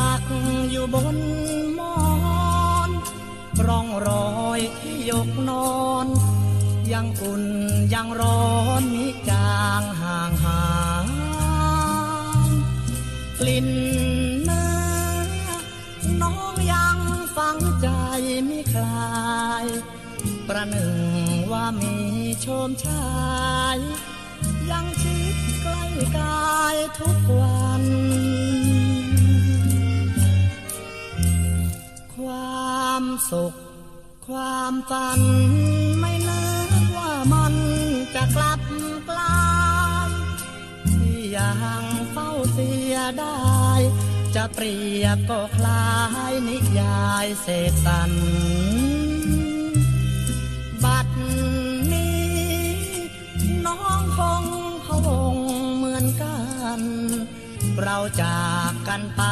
ลักอยู่บนมอนร่องรอยที่ยกนอน ยังอุ่นยังร้อนมิจางห่างหางกลิ่นน้ำน้องยังฟังใจมิคลาย ประหนึ่งว่ามีโชมชาย ยังชิดใกล้กายทุกวัน ความสุข ความฝันไม่นึกว่ามันจะกลับกลายที่ยังเฝ้าเสียได้ จะเปรียบก็คล้ายนิยายเศษสันบัดนี้ น้องคงพะวงเหมือนกัน เราจากกันไป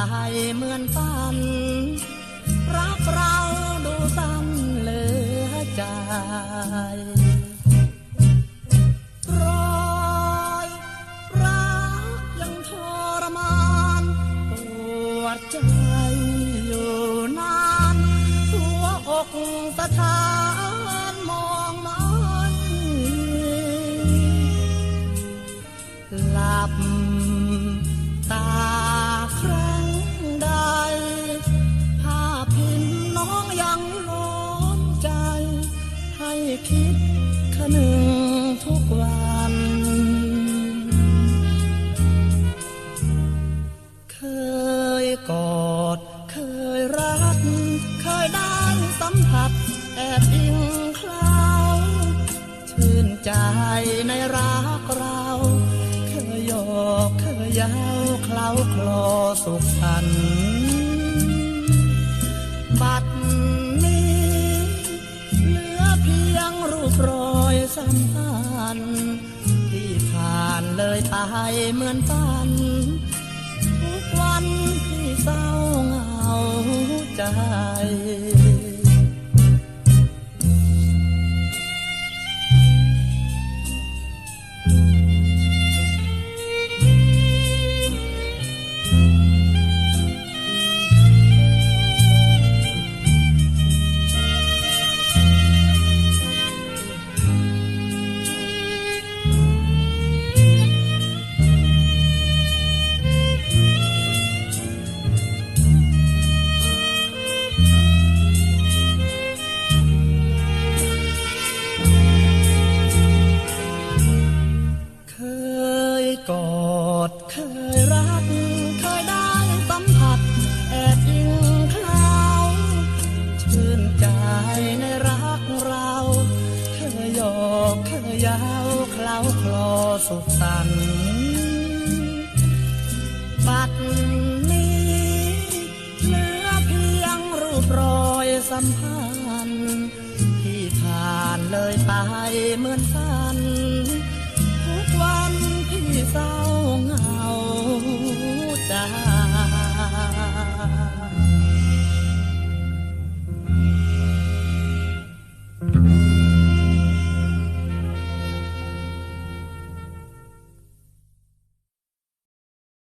เหมือนฝัน รักเราดูสั้นเหลือใจรอยรักยังทรมานปวดใจอยู่นานหัวอกสะท้าน เคยได้สัมผัสแอบอิงคลาวชื่นใจในรักเรา เคยโยกเคยย้าเคล้าคลอสุขสันบัดนี้เหลือเพียงรูปรอยสัมพันธ์ที่ผ่านเลยไปเหมือนฝัน ทุกวันที่เศร้าเหงา ใจ สุขสันต์บัดนี้เหลือเพียงรูปรอยสัมพันธ์ที่ผ่านเลยไปเหมือนฝัน